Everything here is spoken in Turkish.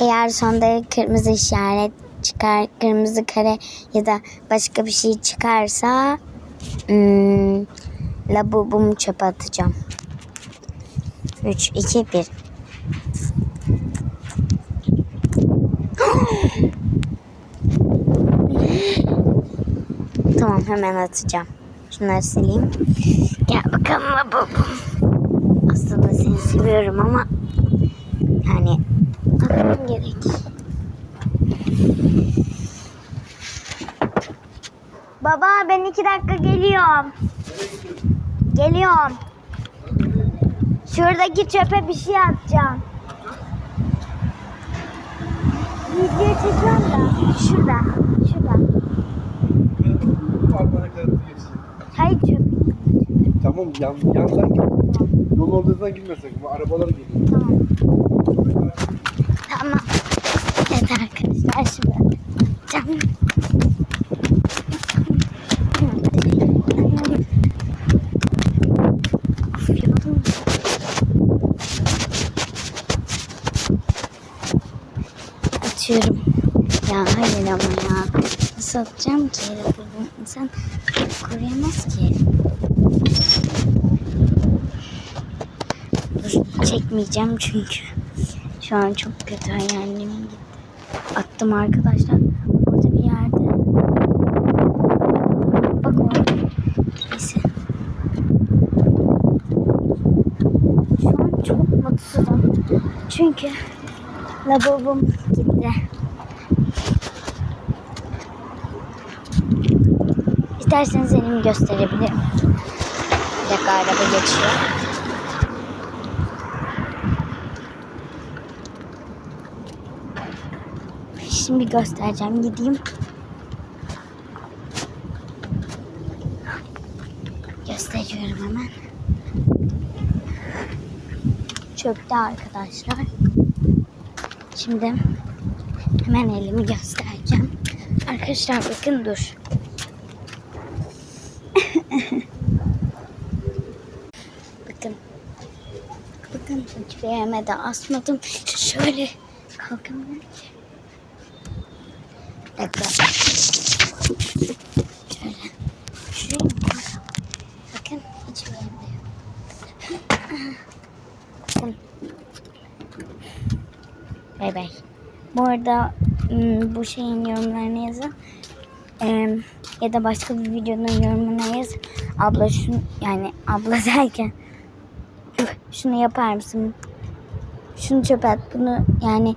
Eğer sonda kırmızı işaret çıkar, kırmızı kare ya da başka bir şey çıkarsa hmm, labubumu çöpe atacağım. 3, 2, 1. tamam hemen atacağım. Şunları sileyim. Gel bakalım labubum. Aslında seni seviyorum ama yani atmam gerek. Baba ben iki dakika geliyorum. Geliyorum. Şuradaki çöpe bir şey atacağım. Video çekiyorum da. Şurada. Şurada. Hayır çöp. Tamam yan, yandan git. Yolun ortasından girmesek ama arabalar geliyor. Tamam. Tamam. Evet arkadaşlar şimdi yoruldum. Atıyorum. Ya hayır ama ya. Nasıl atacağım ki? İnsan koruyamaz ki. Dur, çekmeyeceğim çünkü. Şu an çok kötü hayalim gitti. Attım arkadaşlar. Orada bir yerde. Bak orada. Neyse. Şu an çok mutsuzum. Çünkü lavabom gitti. İsterseniz elimi gösterebilirim. Bir dakika araba geçiyor. Şimdi göstereceğim. Gideyim. Gösteriyorum hemen. Çöpte arkadaşlar. Şimdi hemen elimi göstereceğim. Arkadaşlar bakın dur. bakın. Bakın hiçbir yerime de asmadım. Şöyle kalkamıyorum dakika. Şöyle. Şuraya? Bakın hiçbir yerimde yok. Bay bay. Bu arada ım, bu şeyin yorumlarını yazın. Ya da başka bir videonun yorumuna yaz. Abla şunu yani abla derken şunu yapar mısın? Şunu çöpe at. Bunu yani